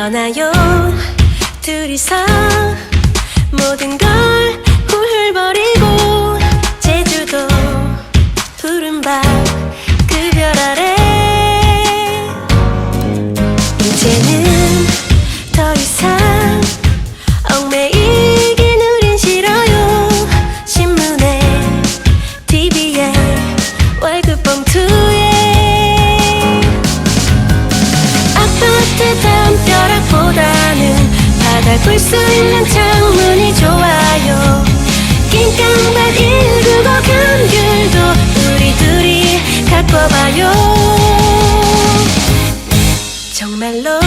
떠나요. 둘이서 모든 걸 훌훌버리고 제주도 푸른 밤그 별 아래 이제는 더 이상 얽매이긴 우린 싫어요. 신문에 TV에 월급 봉투 따뜻한 벼락보다는 바다 볼수 있는 창문이 좋아요. 낑깡밭 일구고 감귤도 우리 둘이 갖고 봐요. 정말로